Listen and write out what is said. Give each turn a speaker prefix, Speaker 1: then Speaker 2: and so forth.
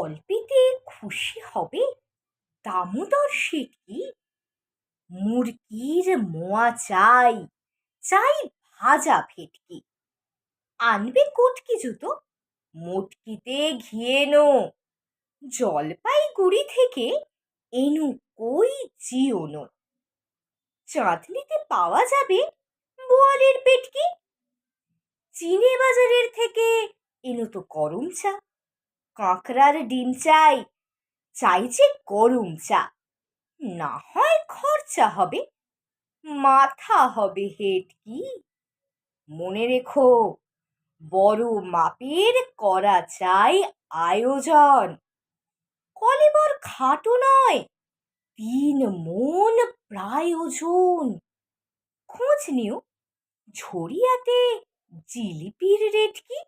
Speaker 1: অল্পেতে খুশি হবে? দামোদর শেঠকি মুরগির মোয়া চাই চাই ভাজা ভেটকি। আনবে কোটকি জুতো? মুটকিতে ঘিয়েনো জলপাইগুড়ি থেকে এনু কই জিওনো চাঁদনিতে পাওয়া যাবে বোয়ালের পেটকি? চিনে বাজারের থেকে এনো তো গরম চা। কাঁকড়ার ডিম চাই চাইছে গরম চা। না হয় খরচা হবে, মাথা হবে হেটকি। মনে রেখো, বড় মাপের করা চাই আয়োজন। কলেবর খাটো নয়, তিন মন প্রায় ওজন খোঁজ নিও, ঝরিয়াতে জিলিপির রেট কি